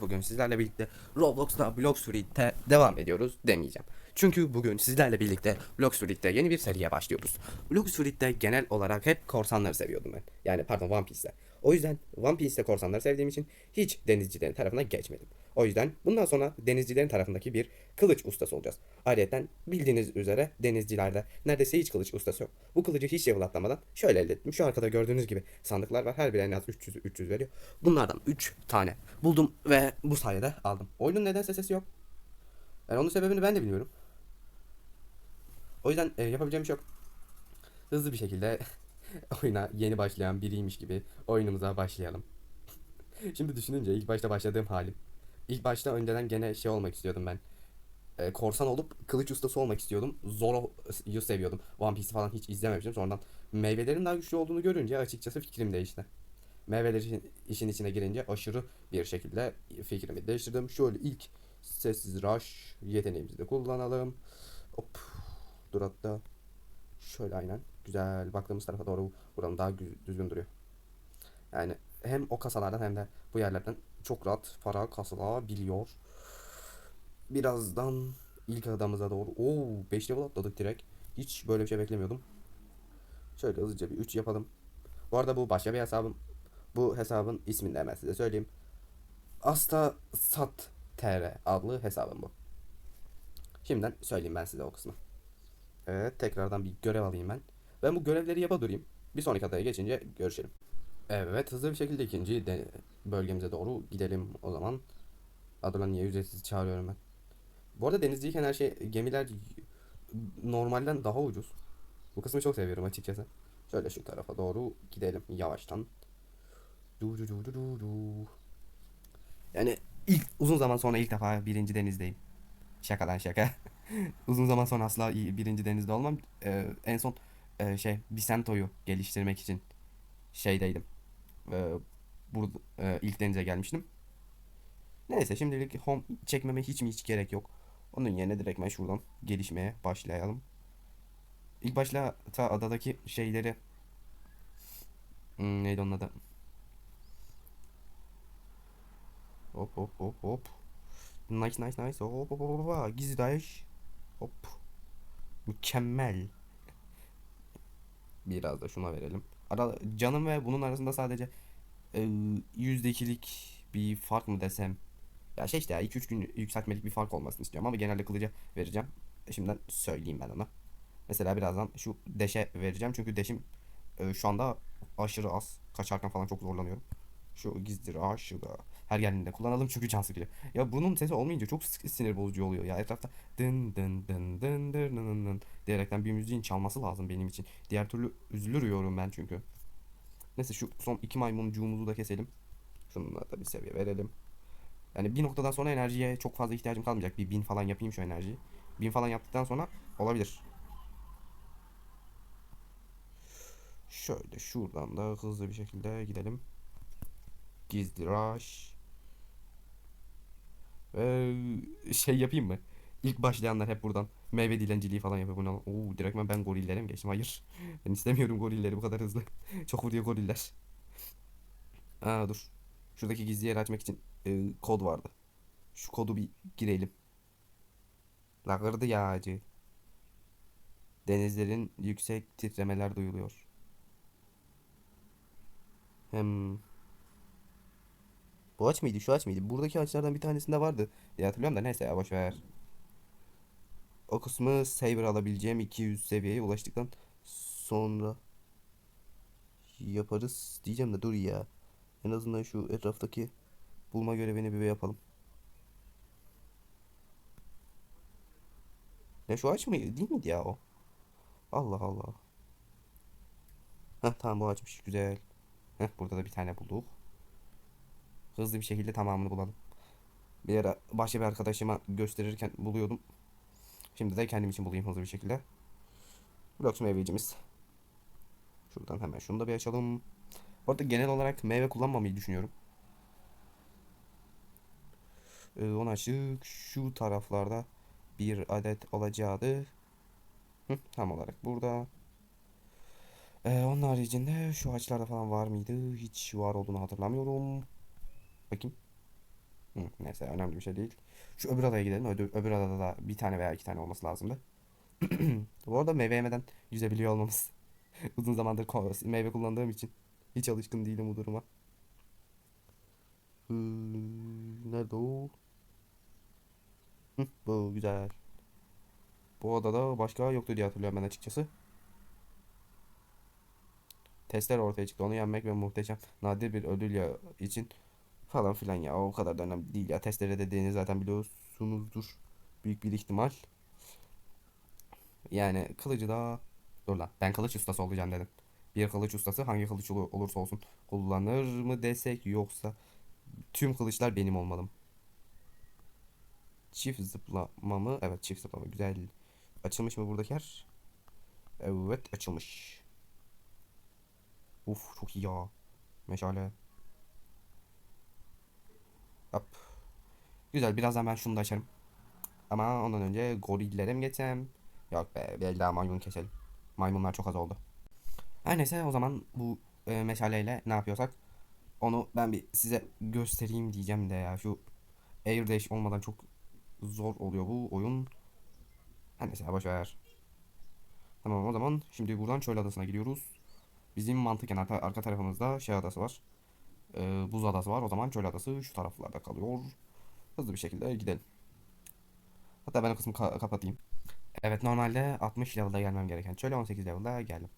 bugün sizlerle birlikte Roblox'ta Blox Street'te devam ediyoruz demeyeceğim. Çünkü bugün sizlerle birlikte Street'te yeni bir seriye başlıyoruz. Street'te genel olarak hep korsanları seviyordum ben. Yani pardon One Piece'te. O yüzden One Piece'te korsanları sevdiğim için hiç denizcilerin tarafına geçmedim. O yüzden bundan sonra denizcilerin tarafındaki bir kılıç ustası olacağız. Ayrıca bildiğiniz üzere denizcilerde neredeyse hiç kılıç ustası yok. Bu kılıcı hiç level şöyle elde ettim. Şu arkada gördüğünüz gibi sandıklar var. Her biri en az 300 300 veriyor. Bunlardan 3 tane buldum ve bu sayede aldım. Oyunun nedense sesi yok. Yani onun sebebini ben de bilmiyorum. O yüzden e, yapabileceğim bir şey yok. Hızlı bir şekilde oyuna yeni başlayan biriymiş gibi oyunumuza başlayalım. Şimdi düşününce ilk başta başladığım halim. İlk başta önceden gene şey olmak istiyordum ben. E, korsan olup kılıç ustası olmak istiyordum. Zoro'yu seviyordum. One Piece'i falan hiç izlememiştim. Sonradan meyvelerin daha güçlü olduğunu görünce açıkçası fikrim değişti. Meyveler işin, işin içine girince aşırı bir şekilde fikrimi değiştirdim. Şöyle ilk sessiz rush yeteneğimizi de kullanalım. Hop. Dur hatta. Şöyle aynen. Güzel. Baktığımız tarafa doğru vuralım. Daha gü- düzgün duruyor. Yani hem o kasalardan hem de bu yerlerden çok rahat para kasılabiliyor. Birazdan ilk adamıza doğru. Oo 5 level atladık direkt. Hiç böyle bir şey beklemiyordum. Şöyle hızlıca bir 3 yapalım. Bu arada bu başka bir hesabım. Bu hesabın ismini de hemen size söyleyeyim. Asta Sat TR adlı hesabım bu. Şimdiden söyleyeyim ben size o kısmı. Evet tekrardan bir görev alayım ben. Ben bu görevleri yapa durayım. Bir sonraki adaya geçince görüşelim. Evet hızlı bir şekilde ikinci de bölgemize doğru gidelim o zaman. Adına niye ücretsiz çağırıyorum ben. Bu arada denizciyken her şey gemiler normalden daha ucuz. Bu kısmı çok seviyorum açıkçası. Şöyle şu tarafa doğru gidelim yavaştan. Du du du du du du. Yani ilk uzun zaman sonra ilk defa birinci denizdeyim. Şaka lan şaka. uzun zaman sonra asla iyi- birinci denizde olmam. Ee, en son e, şey Vicento'yu geliştirmek için şeydeydim. Ee, burada e, ilk denize gelmiştim. Neyse şimdilik home çekmeme hiç mi hiç gerek yok. Onun yerine direkt ben şuradan gelişmeye başlayalım. İlk başta ta adadaki şeyleri hmm, neydi onun adı? Hop hop hop hop. Nice nice nice. Hop hop hop hop. Gizli daş. Hop. Mükemmel. Biraz da şuna verelim. Ara, canım ve bunun arasında sadece e, yüzde ikilik bir fark mı desem. Ya şey işte ya 2-3 gün yükseltmelik bir fark olmasını istiyorum ama genelde kılıca vereceğim. E, Şimdiden söyleyeyim ben ona. Mesela birazdan şu deşe vereceğim çünkü deşim e, şu anda aşırı az. Kaçarken falan çok zorlanıyorum. Şu gizli aşı da her geldiğinde kullanalım çünkü can sıkıcı. Ya bunun sesi olmayınca çok sinir bozucu oluyor ya. Etrafta dın dın dın dın dın dın dın diyerekten bir müziğin çalması lazım benim için. Diğer türlü üzülürüyorum ben çünkü. Neyse şu son iki maymuncuğumuzu da keselim. Şununla da bir seviye verelim. Yani bir noktadan sonra enerjiye çok fazla ihtiyacım kalmayacak. Bir bin falan yapayım şu enerjiyi. Bin falan yaptıktan sonra olabilir. Şöyle şuradan da hızlı bir şekilde gidelim. Gizli rush. Ve şey yapayım mı? İlk başlayanlar hep buradan meyve dilenciliği falan yapıyor. Bunu, oo, direktmen ben gorillere mi geçtim? Hayır. Ben istemiyorum gorilleri bu kadar hızlı. Çok vuruyor goriller. Aa dur. Şuradaki gizli yeri açmak için e, kod vardı. Şu kodu bir girelim. Lagırdı yağcı. Denizlerin yüksek titremeler duyuluyor. Hem bu aç mıydı? Şu aç mıydı? Buradaki açlardan bir tanesinde vardı diye hatırlıyorum da neyse ya boş ver. O kısmı saber alabileceğim 200 seviyeye ulaştıktan sonra yaparız diyeceğim de dur ya. En azından şu etraftaki bulma görevini bir yapalım. Ne şu aç mıydı? Değil miydi ya o? Allah Allah. Heh tamam bu açmış. Güzel. Heh burada da bir tane bulduk. Hızlı bir şekilde tamamını bulalım. Bir ara başka bir arkadaşıma gösterirken buluyordum. Şimdi de kendim için bulayım hızlı bir şekilde. Blox meyvecimiz. Şuradan hemen şunu da bir açalım. Bu arada genel olarak meyve kullanmamayı düşünüyorum. Ee, onu açtık. Şu taraflarda bir adet olacaktı. Hı, tam olarak burada. Ee, onun haricinde şu ağaçlarda falan var mıydı? Hiç var olduğunu hatırlamıyorum. Bakayım. Hı, neyse önemli bir şey değil. Şu öbür adaya gidelim. Öbür, öbür adada da bir tane veya iki tane olması lazımdı. Bu arada meyve yemeden yüzebiliyor olmamız. Uzun zamandır meyve kullandığım için hiç alışkın değilim bu duruma. Hmm, nerede o? Hı, bu güzel. Bu odada başka yoktu diye hatırlıyorum ben açıkçası. Testler ortaya çıktı. Onu yenmek ve muhteşem nadir bir ödül için falan filan ya. O kadar da önemli değil ya. Testlere dediğini zaten biliyorsunuzdur. Büyük bir ihtimal. Yani kılıcı da... Dur lan. Ben kılıç ustası olacağım dedim. Bir kılıç ustası hangi kılıç olu- olursa olsun kullanır mı desek yoksa tüm kılıçlar benim olmalı? Çift zıplama mı? Evet çift zıplama. Güzel. Açılmış mı buradaki yer? Evet açılmış. Uf çok iyi ya. Meşale. Hop. Güzel birazdan ben şunu da açarım. Ama ondan önce gorillere mi geçsem? Yok be bir daha maymun keselim. Maymunlar çok az oldu. Her neyse o zaman bu e, meşaleyle ne yapıyorsak onu ben bir size göstereyim diyeceğim de ya şu Air Dash olmadan çok zor oluyor bu oyun. Her neyse boş ver. Tamam o zaman şimdi buradan çöl adasına gidiyoruz. Bizim mantıken arka, arka tarafımızda şey adası var. Ee, buz adası var. O zaman çöl adası şu taraflarda kalıyor. Hızlı bir şekilde gidelim. Hatta ben o kısmı ka- kapatayım. Evet normalde 60 level'da gelmem gereken çöle 18 level'da geldim.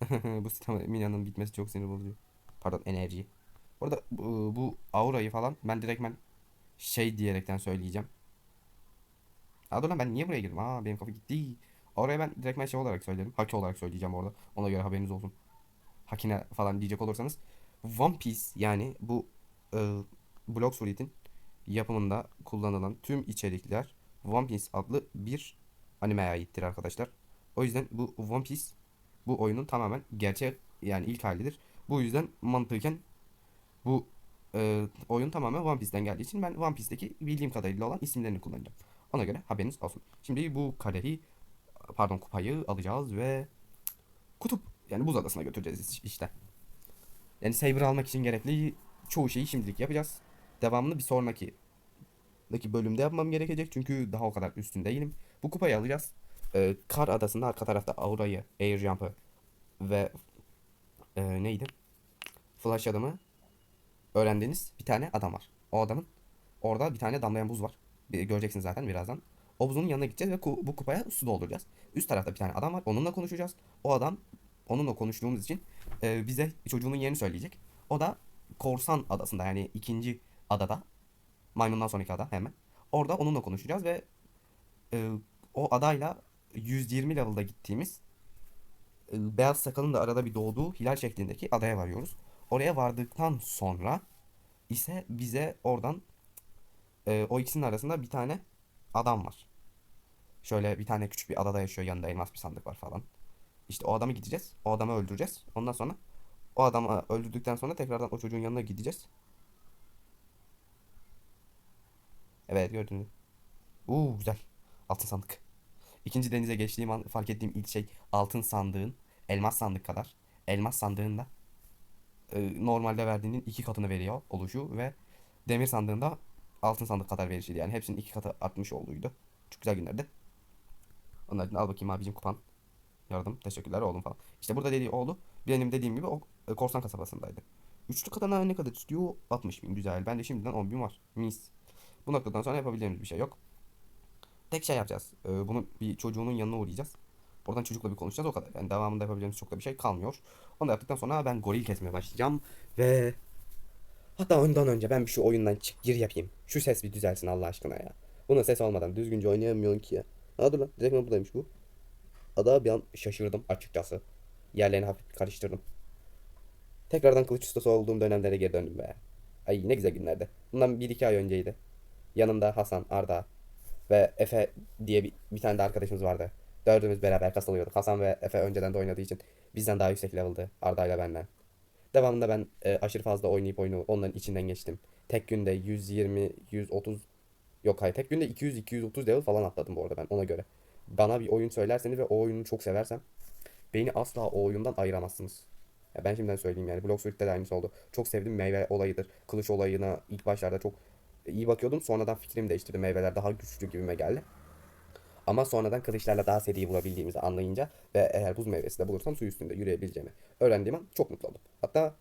Bu stamina'nın bitmesi çok sinir bozucu. Pardon enerji. Bu arada bu, bu aurayı falan ben direktmen şey diyerekten söyleyeceğim. Aa dur lan ben niye buraya girdim? Aa benim kafa gitti. Aurayı ben direktmen şey olarak söylerim. Haki olarak söyleyeceğim orada. Ona göre haberiniz olsun. Hakine falan diyecek olursanız. One Piece yani bu e, Blox Fruit'in yapımında kullanılan tüm içerikler One Piece adlı bir animeye aittir arkadaşlar. O yüzden bu One Piece bu oyunun tamamen gerçek yani ilk halidir. Bu yüzden mantıken bu e, oyun tamamen One Piece'ten geldiği için ben One Piece'teki bildiğim kadarıyla olan isimlerini kullanacağım. Ona göre haberiniz olsun. Şimdi bu kareyi pardon kupayı alacağız ve kutup yani buz adasına götüreceğiz işte. Yani Saber almak için gerekli çoğu şeyi şimdilik yapacağız. Devamını bir sonraki daki bölümde yapmam gerekecek çünkü daha o kadar üstün değilim. Bu kupayı alacağız. Ee, Kar adasında arka tarafta Aura'yı, Air Jump'ı ve e, neydi? Flash adamı öğrendiğiniz bir tane adam var. O adamın orada bir tane damlayan buz var. Bir, göreceksiniz zaten birazdan. O buzun yanına gideceğiz ve ku- bu kupaya su dolduracağız. Üst tarafta bir tane adam var. Onunla konuşacağız. O adam onunla konuştuğumuz için e, bize çocuğunun yerini söyleyecek. O da Korsan adasında yani ikinci adada. Maymundan sonraki ada hemen. Orada onunla konuşacağız ve e, o adayla 120 level'da gittiğimiz e, beyaz sakalın da arada bir doğduğu hilal şeklindeki adaya varıyoruz. Oraya vardıktan sonra ise bize oradan e, o ikisinin arasında bir tane adam var. Şöyle bir tane küçük bir adada yaşıyor. Yanında elmas bir sandık var falan. İşte o adamı gideceğiz. O adamı öldüreceğiz. Ondan sonra o adamı öldürdükten sonra tekrardan o çocuğun yanına gideceğiz. Evet gördünüz. Uuu güzel. Altın sandık. İkinci denize geçtiğim an fark ettiğim ilk şey altın sandığın elmas sandık kadar. Elmas sandığında e, normalde verdiğinin iki katını veriyor oluşu ve demir sandığında altın sandık kadar verişiydi. Yani hepsinin iki katı artmış olduğuydu. Çok güzel günlerdi. Onun al bakayım abicim kupan. Yardım. Teşekkürler oğlum falan. İşte burada dediği oğlu benim dediğim gibi o e, korsan kasabasındaydı. Üçlü katana ne kadar istiyor? 60 bin. Güzel. Bende şimdiden 10 bin var. Mis. Bu noktadan sonra yapabileceğimiz bir şey yok. Tek şey yapacağız. Ee, bunun bir çocuğunun yanına uğrayacağız. Oradan çocukla bir konuşacağız o kadar. Yani devamında yapabileceğimiz çok da bir şey kalmıyor. Onu da yaptıktan sonra ben goril kesmeye başlayacağım. Ve hatta ondan önce ben bir şu oyundan çık gir yapayım. Şu ses bir düzelsin Allah aşkına ya. Bunun ses olmadan düzgünce oynayamıyorum ki ya. Ha dur lan direkt buradaymış bu. Ada bir an şaşırdım açıkçası. Yerlerini hafif karıştırdım. Tekrardan kılıç ustası olduğum dönemlere geri döndüm be. Ay ne güzel günlerdi. Bundan bir iki ay önceydi. Yanımda Hasan, Arda ve Efe diye bir, bir tane de arkadaşımız vardı. Dördümüz beraber kasılıyorduk. Hasan ve Efe önceden de oynadığı için bizden daha yüksek level'dı. Arda ile benden. Devamında ben e, aşırı fazla oynayıp oyunu onların içinden geçtim. Tek günde 120, 130 yok hayır tek günde 200 230 level falan atladım bu arada ben ona göre. Bana bir oyun söylerseniz ve o oyunu çok seversem beni asla o oyundan ayıramazsınız. Ya ben şimdiden söyleyeyim yani Blox Fruit'te de aynısı oldu. Çok sevdim meyve olayıdır. Kılıç olayına ilk başlarda çok iyi bakıyordum. Sonradan fikrimi değiştirdim. Meyveler daha güçlü gibime geldi. Ama sonradan kılıçlarla daha seri vurabildiğimizi anlayınca ve eğer buz meyvesi de bulursam su üstünde yürüyebileceğimi öğrendiğim an çok mutlu oldum. Hatta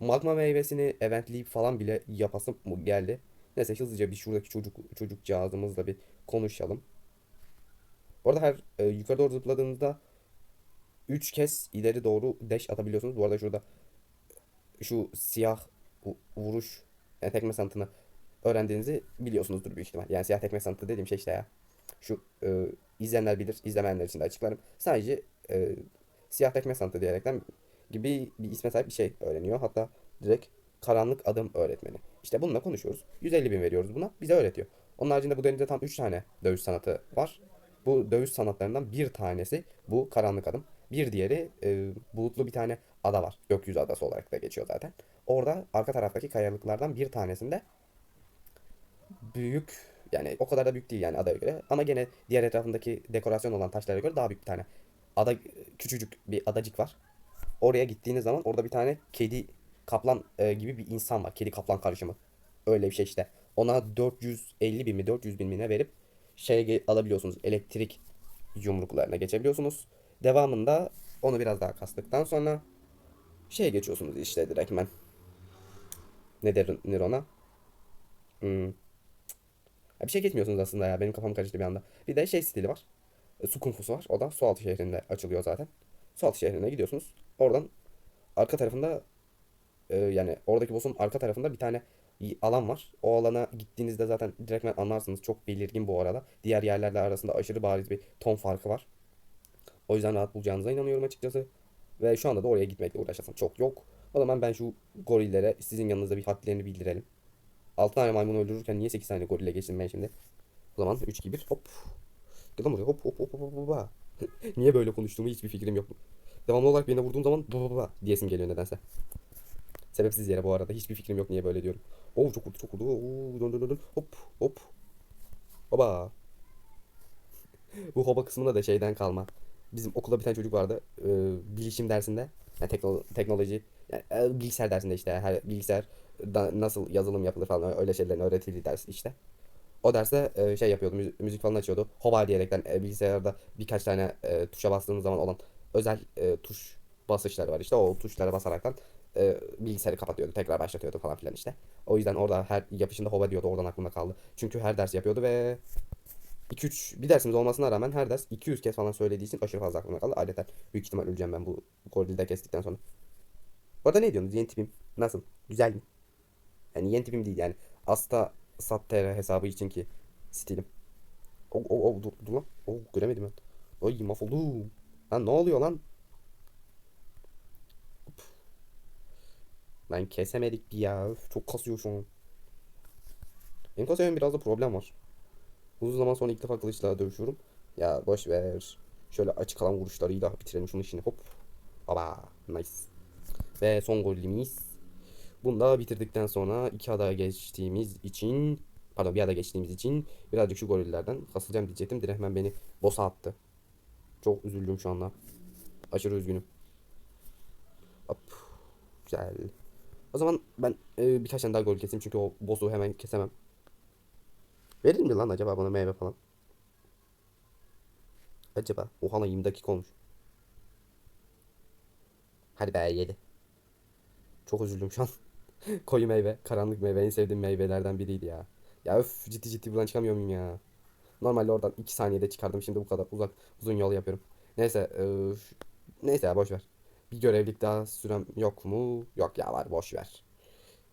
magma meyvesini eventleyip falan bile yapasım geldi. Neyse hızlıca bir şuradaki çocuk çocukcağızımızla bir konuşalım. Bu arada her e, yukarı doğru zıpladığınızda 3 kez ileri doğru dash atabiliyorsunuz. Bu arada şurada şu siyah vu- vuruş yani tekme sanatını öğrendiğinizi biliyorsunuzdur büyük ihtimal. Yani siyah tekme sanatı dediğim şey işte ya. Şu e, izleyenler bilir, izlemeyenler için de açıklarım. Sadece e, siyah tekme sanatı diyerekten gibi bir isme sahip bir şey öğreniyor. Hatta direkt karanlık adım öğretmeni. İşte bununla konuşuyoruz. 150 bin veriyoruz buna. Bize öğretiyor. Onun haricinde bu denizde tam 3 tane dövüş sanatı var. Bu dövüş sanatlarından bir tanesi bu karanlık adım. Bir diğeri e, bulutlu bir tane ada var. Gökyüzü adası olarak da geçiyor zaten. Orada arka taraftaki kayalıklardan bir tanesinde büyük yani o kadar da büyük değil yani adaya göre ama gene diğer etrafındaki dekorasyon olan taşlara göre daha büyük bir tane ada küçücük bir adacık var. Oraya gittiğiniz zaman orada bir tane kedi kaplan e, gibi bir insan var. Kedi kaplan karışımı. Öyle bir şey işte. Ona 450 bin mi 400 bin mi ne verip şeye ge- alabiliyorsunuz. Elektrik yumruklarına geçebiliyorsunuz. Devamında onu biraz daha kastıktan sonra şeye geçiyorsunuz işte direktmen. Ne denir ona? Hmm. Ya bir şey geçmiyorsunuz aslında ya. Benim kafam karıştı bir anda. Bir de şey stili var. E, Su Kung Fu'su var. O da Sualtı şehrinde açılıyor zaten. Sualtı şehrine gidiyorsunuz. Oradan arka tarafında e, yani oradaki boss'un arka tarafında bir tane alan var. O alana gittiğinizde zaten direktmen anlarsınız. Çok belirgin bu arada. Diğer yerlerle arasında aşırı bariz bir ton farkı var. O yüzden rahat bulacağınıza inanıyorum açıkçası. Ve şu anda da oraya gitmekle uğraşasım çok yok. O zaman ben şu gorillere sizin yanınızda bir hadlerini bildirelim. 6 tane maymun öldürürken niye 8 tane gorille geçtim ben şimdi? O zaman 3 2 1 hop. Lan buraya hop hop hop hop hop hop. niye böyle konuştuğumu hiçbir fikrim yok. Devamlı olarak birine vurduğum zaman ba ba ba diyesim geliyor nedense. Sebepsiz yere bu arada hiçbir fikrim yok niye böyle diyorum. Oo çok vurdu çok vurdu. Oo dön dön dön. Hop hop. Baba. Bu hoba kısmında da şeyden kalma. Bizim okulda bir tane çocuk vardı. Ee, bilişim dersinde. Yani tekno- teknoloji. Yani, e, bilgisayar dersinde işte. Her bilgisayar da nasıl yazılım yapılır falan öyle şeylerin öğretildiği ders işte. O derste e, şey yapıyordu. müzi- Müzik falan açıyordu. Hoba diyerekten e, bilgisayarda birkaç tane e, tuşa bastığımız zaman olan özel e, tuş basışları var işte. O tuşlara basaraktan e, bilgisayarı kapatıyordu. Tekrar başlatıyordu falan filan işte. O yüzden orada her yapışında hoba diyordu. Oradan aklımda kaldı. Çünkü her ders yapıyordu ve 2-3 bir dersimiz olmasına rağmen her ders 200 kez falan söylediği için aşırı fazla aklımda kaldı. Adeta büyük ihtimal öleceğim ben bu koridorda kestikten sonra. Bu arada ne diyorsunuz? Yeni tipim nasıl? Güzel mi? Yani yeni tipim değil yani. Asta Sattera hesabı için ki stilim. O o o dur, dur lan. O göremedim ben. Ay mahvoldum. Lan ne oluyor lan? Lan kesemedik bir ya. Üf, çok kasıyor şu an. Benim kasıyorum biraz da problem var. Uzun zaman sonra ilk defa kılıçla dövüşüyorum. Ya boş ver. Şöyle açık alan vuruşlarıyla bitirelim şunu işini. Hop. Baba. Nice. Ve son golümüz. Bunu da bitirdikten sonra iki ada geçtiğimiz için pardon bir ada geçtiğimiz için birazcık şu gorillerden kasılacağım diyecektim. Direktmen beni boss'a attı. Çok üzüldüm şu anda. Aşırı üzgünüm. Hop. Güzel. O zaman ben e, birkaç tane daha gol keseyim çünkü o boss'u hemen kesemem. Verir mi lan acaba bana meyve falan? Acaba? Oha lan 20 dakika olmuş. Hadi be yedi. Çok üzüldüm şu an. Koyu meyve, karanlık meyve en sevdiğim meyvelerden biriydi ya. Ya öf ciddi ciddi buradan çıkamıyor muyum ya? Normalde oradan 2 saniyede çıkardım şimdi bu kadar uzak uzun yol yapıyorum. Neyse ş- neyse ya boş ver. Bir görevlik daha sürem yok mu? Yok ya var boş ver.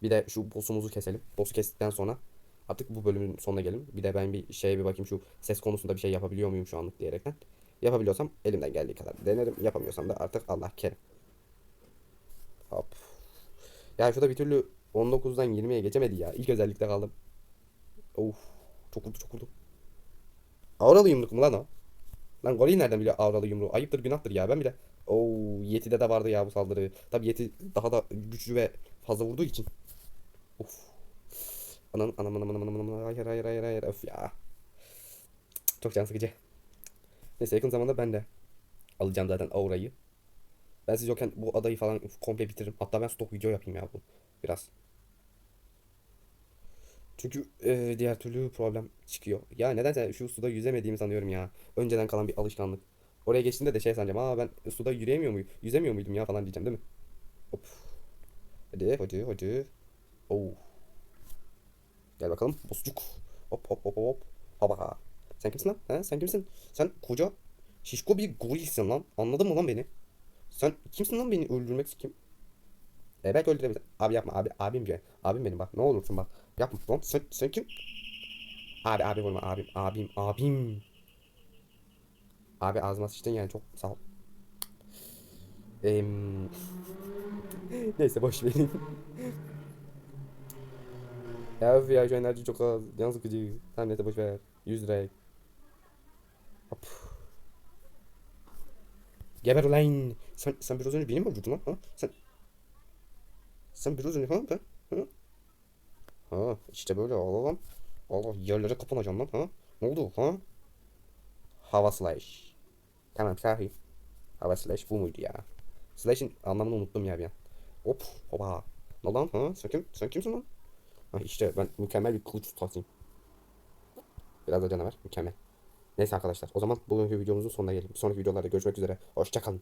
Bir de şu boss'umuzu keselim. Boss'u kestikten sonra artık bu bölümün sonuna gelelim. Bir de ben bir şeye bir bakayım şu ses konusunda bir şey yapabiliyor muyum şu anlık diyerekten. Yapabiliyorsam elimden geldiği kadar denerim. Yapamıyorsam da artık Allah kerim. Hop. Ya şurada bir türlü 19'dan 20'ye geçemedi ya. İlk özellikle kaldım. Of. Çok vurdu çok vurdu. Auralı yumruk mu lan o? Lan Gori nereden biliyor auralı yumruğu? Ayıptır günahtır ya ben bile. Oo Yeti'de de vardı ya bu saldırı. Tabi Yeti daha da güçlü ve fazla vurduğu için. Of. Anam anam anam anam anam anam hayır hayır hayır hayır öf ya. Çok can sıkıcı. Neyse yakın zamanda ben de alacağım zaten aurayı. Ben siz yokken bu adayı falan komple bitiririm. Hatta ben stok video yapayım ya bu biraz. Çünkü e, diğer türlü problem çıkıyor. Ya nedense şu suda yüzemediğimi sanıyorum ya. Önceden kalan bir alışkanlık. Oraya geçtiğimde de şey sanacağım. Aa ben suda yürüyemiyor muyum? Yüzemiyor muydum ya falan diyeceğim değil mi? Hop. Hadi hadi hadi. Oo. Gel bakalım. Bozcuk. Hop hop hop hop. Hoppa. Sen kimsin lan? Ha? Sen kimsin? Sen koca şişko bir gorilsin lan. Anladın mı lan beni? Sen kimsin lan beni öldürmek kim? E belki öldürebilir. Abi yapma abi abim diyor. Abim benim bak ne olursun bak. Yapma lan sen, sen kim? Abi abi vurma abim abim abim. Abi ağzıma sıçtın yani çok sağ ol. Em... Neyse boş verin. ya öf ya şu enerji çok az. Can sıkıcı. Tamam neyse boş ver. 100 lira. Hop. Geber ulan. Sen, sen biraz önce beni mi öldürdün lan? Ha? Sen sen biraz önce ha? Ben? Ha? Ha işte böyle alalım. Allah yerlere kapanacağım lan ha? Ne oldu ha? Hava slash. Tamam sahi. Hava slash bu muydu ya? Slash'in anlamını unuttum ya bir an. Hop hopa. Ne lan ha? Sen kim? Sen kimsin lan? Ha işte ben mükemmel bir kılıç ustasıyım. Biraz da canavar. Mükemmel. Neyse arkadaşlar o zaman bugünkü videomuzun sonuna gelelim. Bir sonraki videolarda görüşmek üzere. Hoşçakalın.